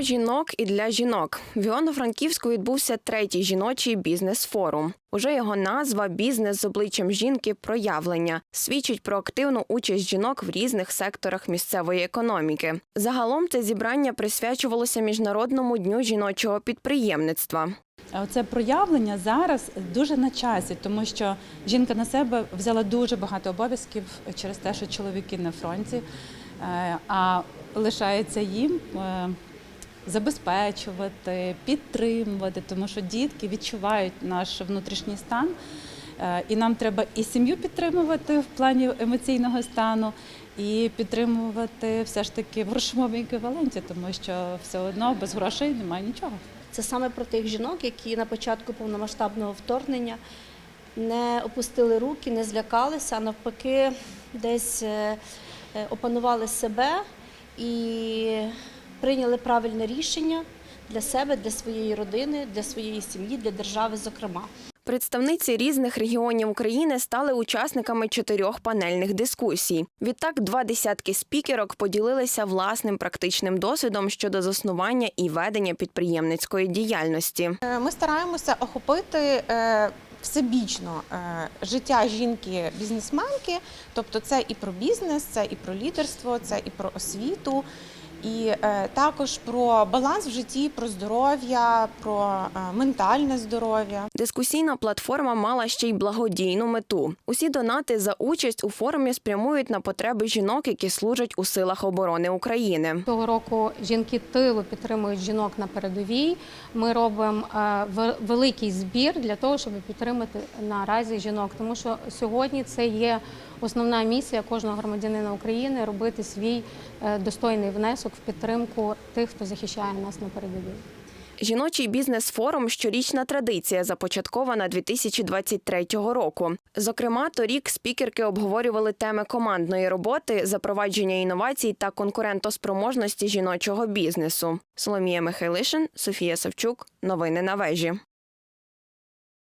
Жінок і для жінок в Івано-Франківську відбувся третій жіночий бізнес-форум. Уже його назва Бізнес з обличчям жінки проявлення свідчить про активну участь жінок в різних секторах місцевої економіки. Загалом це зібрання присвячувалося міжнародному дню жіночого підприємництва. Це проявлення зараз дуже на часі, тому що жінка на себе взяла дуже багато обов'язків через те, що чоловіки на фронті, Е, а лишається їм е, забезпечувати, підтримувати, тому що дітки відчувають наш внутрішній стан. Е, І нам треба і сім'ю підтримувати в плані емоційного стану, і підтримувати все ж таки в грошовому еквіваленті, тому що все одно без грошей немає нічого. Це саме про тих жінок, які на початку повномасштабного вторгнення не опустили руки, не злякалися, а навпаки, десь е, е, опанували себе і прийняли правильне рішення для себе, для своєї родини, для своєї сім'ї, для держави, зокрема. Представниці різних регіонів України стали учасниками чотирьох панельних дискусій. Відтак, два десятки спікерок поділилися власним практичним досвідом щодо заснування і ведення підприємницької діяльності. Е, Ми стараємося охопити е, всебічно е, життя жінки-бізнесменки, тобто це і про бізнес, це і про лідерство, це і про освіту, і е, також про баланс в житті, про здоров'я, про е, ментальне здоров'я. Дискусійна платформа мала ще й благодійну мету. Усі донати за участь у форумі спрямують на потреби жінок, які служать у силах оборони України. Цього року жінки тилу підтримують жінок на передовій. Ми робимо е, великий збір для того, щоб підтримати наразі жінок, тому що сьогодні це є основна місія кожного громадянина України робити свій е, достойний внесок в підтримку тих, хто захищає нас на передовій. Жіночий бізнес-форум щорічна традиція, започаткована 2023 року. Зокрема, торік спікерки обговорювали теми командної роботи, запровадження інновацій та конкурентоспроможності жіночого бізнесу. Соломія Михайлишин, Софія Савчук. Новини на вежі.